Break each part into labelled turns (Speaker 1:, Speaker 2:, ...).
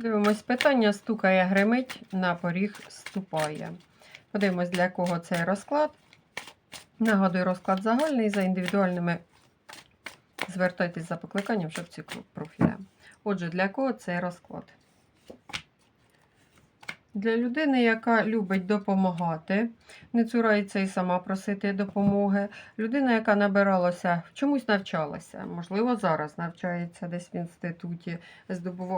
Speaker 1: Дивимось, питання стукає, гримить, на поріг ступає. Подивимось, для кого цей розклад. Нагадую, розклад загальний за індивідуальними. Звертайтесь за покликанням, щоб ці профіля. Отже, для кого цей розклад? Для людини, яка любить допомагати, не цурається і сама просити допомоги. Людина, яка набиралася, чомусь навчалася, можливо, зараз навчається десь в інституті,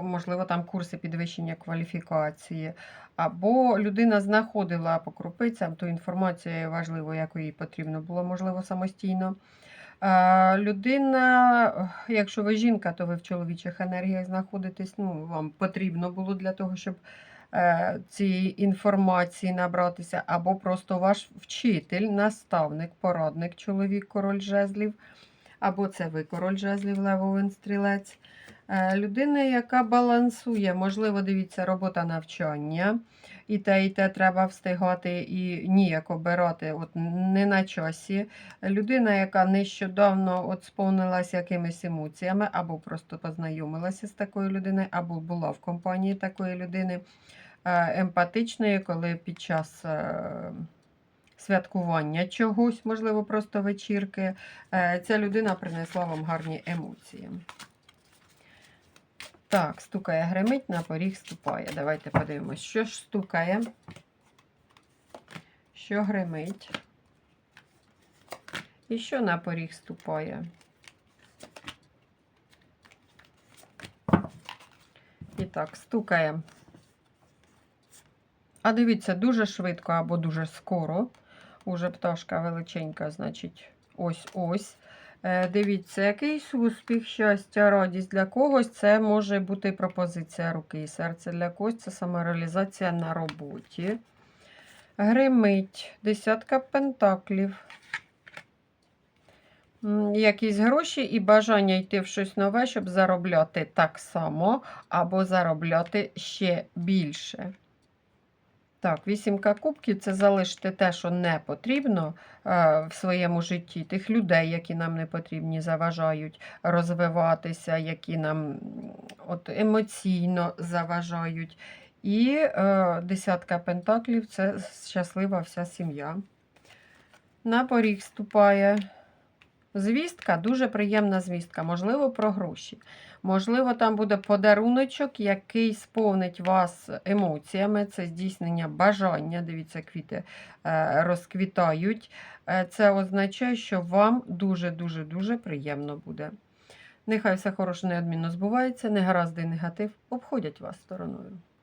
Speaker 1: можливо, там курси підвищення кваліфікації. Або людина знаходила по крупицям ту інформацію важливу, яку їй потрібно було, можливо, самостійно. Людина, якщо ви жінка, то ви в чоловічих енергіях знаходитесь. Ну, вам потрібно було для того, щоб цієї інформації набратися, або просто ваш вчитель, наставник, порадник, чоловік, король жезлів, або це ви король жезлів, левовин стрілець. Е, Людина, яка балансує, можливо, дивіться, робота навчання. І те, і те треба встигати і ніяк обирати, от не на часі. Людина, яка нещодавно от сповнилася якимись емоціями, або просто познайомилася з такою людиною, або була в компанії такої людини е, емпатичної, коли під час е, святкування чогось, можливо, просто вечірки, е, ця людина принесла вам гарні емоції. Так, стукає, гримить, на поріг ступає. Давайте подивимось, що ж стукає, що гримить. І що на поріг ступає. І так, стукає. А дивіться, дуже швидко або дуже скоро. Уже пташка величенька, значить, ось-ось. Е, Дивіться, якийсь успіх, щастя, радість для когось це може бути пропозиція руки і серця. Для когось це самореалізація на роботі. Гримить, десятка пентаклів. Якісь гроші і бажання йти в щось нове, щоб заробляти так само, або заробляти ще більше. Так, вісімка кубків це залишити те, що не потрібно е, в своєму житті, тих людей, які нам не потрібні, заважають розвиватися, які нам от, емоційно заважають. І е, десятка пентаклів це щаслива вся сім'я. На поріг ступає. Звістка, дуже приємна звістка, можливо, про гроші. Можливо, там буде подаруночок, який сповнить вас емоціями. Це здійснення бажання. Дивіться, квіти е, розквітають. Е, Це означає, що вам дуже-дуже дуже приємно буде. Нехай все хороше неодмінно збувається, негаразди і негатив обходять вас стороною.